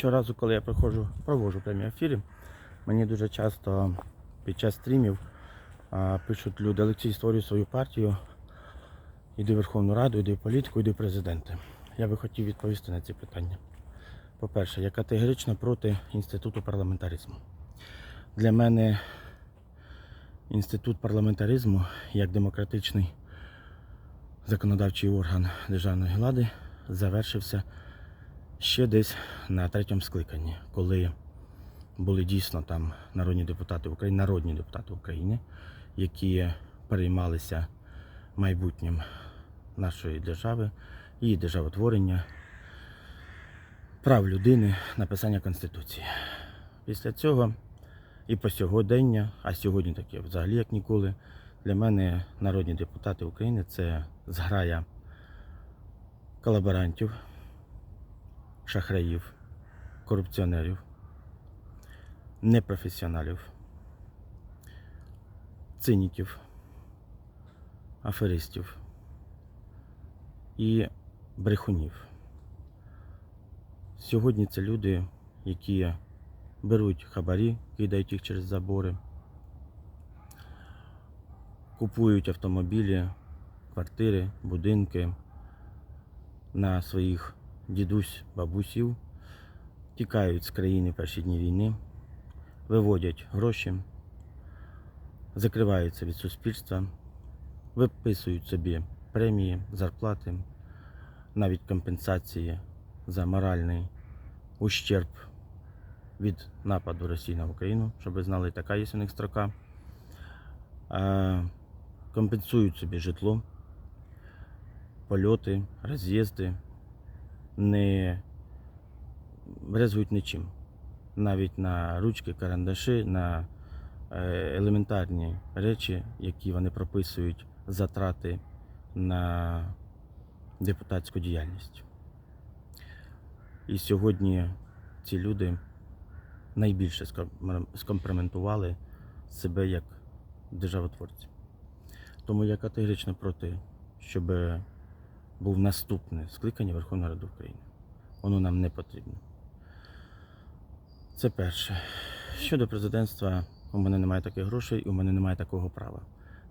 щоразу, коли я проходжу, проводжу прямі ефіри, мені дуже часто під час стрімів а, пишуть люди, Олексій, створюй свою партію, іди в Верховну Раду, іди в політику, іди в президенти. Я би хотів відповісти на ці питання. По-перше, я категорично проти інституту парламентаризму. Для мене інститут парламентаризму як демократичний законодавчий орган державної влади завершився ще десь на третьому скликанні, коли були дійсно там народні депутати України, народні депутати України, які переймалися майбутнім нашої держави, її державотворення, прав людини, написання Конституції. Після цього і по сьогодення, а сьогодні таке взагалі як ніколи, для мене народні депутати України це зграя колаборантів, шахраїв, корупціонерів, непрофесіоналів, циніків, аферистів і брехунів. Сьогодні це люди, які беруть хабарі, кидають їх через забори, купують автомобілі, квартири, будинки на своїх дідусь, бабусів, тікають з країни в перші дні війни, виводять гроші, закриваються від суспільства, виписують собі премії, зарплати, навіть компенсації за моральний ущерб від нападу Росії на Україну, щоб ви знали, така є у них строка. Е, Компенсують собі житло, польоти, роз'їзди, не брезгують нічим. Навіть на ручки, карандаші, на е, елементарні речі, які вони прописують затрати на депутатську діяльність. І сьогодні ці люди найбільше ском- скомпрометували себе як державотворці. Тому я категорично проти, щоб був наступне скликання Верховної Ради України. Воно нам не потрібно. Це перше. Щодо президентства, у мене немає таких грошей і у мене немає такого права.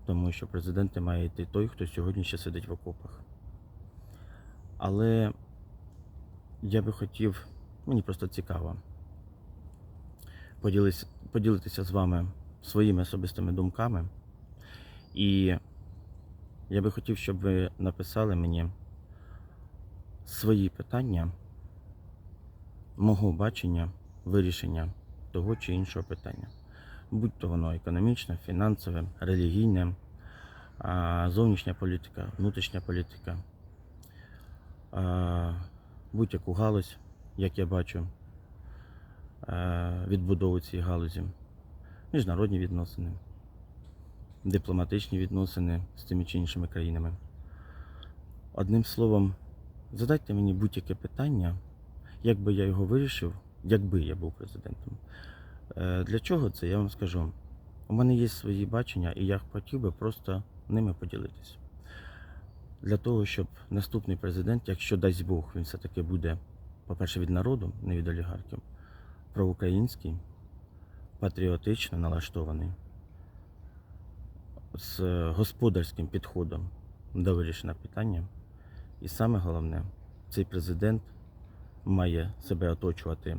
Тому що президентом має йти той, хто сьогодні ще сидить в окопах. Але я би хотів, мені просто цікаво, поділитися з вами своїми особистими думками. І я би хотів, щоб ви написали мені свої питання мого бачення вирішення того чи іншого питання. Будь то воно економічне, фінансове, релігійне, зовнішня політика, внутрішня політика, будь-яку галузь, як я бачу, відбудову цієї галузі, міжнародні відносини, дипломатичні відносини з тими чи іншими країнами. Одним словом, задайте мені будь-яке питання, як би я його вирішив, якби я був президентом. Е, Для чого це? Я вам скажу. У мене є свої бачення, і я хотів би просто ними поділитися. Для того, щоб наступний президент, якщо дасть Бог, він все-таки буде, по-перше, від народу, не від олігархів, проукраїнський, патріотично налаштований, з господарським підходом до вирішення питання. І саме головне, цей президент має себе оточувати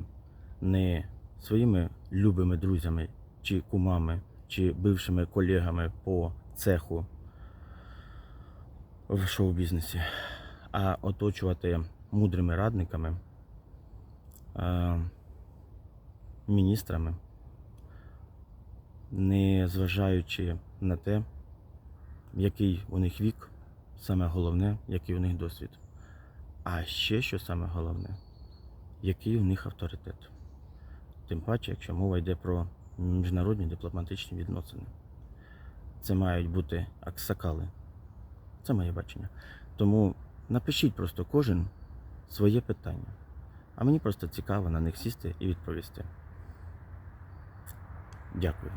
не своїми любими друзями чи кумами, чи бившими колегами по цеху в шоу-бізнесі, а оточувати мудрими радниками, е, міністрами, не зважаючи на те, який у них вік, саме головне, який у них досвід. А ще що саме головне, який у них авторитет. Тим паче, якщо мова йде про міжнародні дипломатичні відносини. Це мають бути аксакали. Це моє бачення. Тому напишіть просто кожен своє питання. А мені просто цікаво на них сісти і відповісти. Дякую.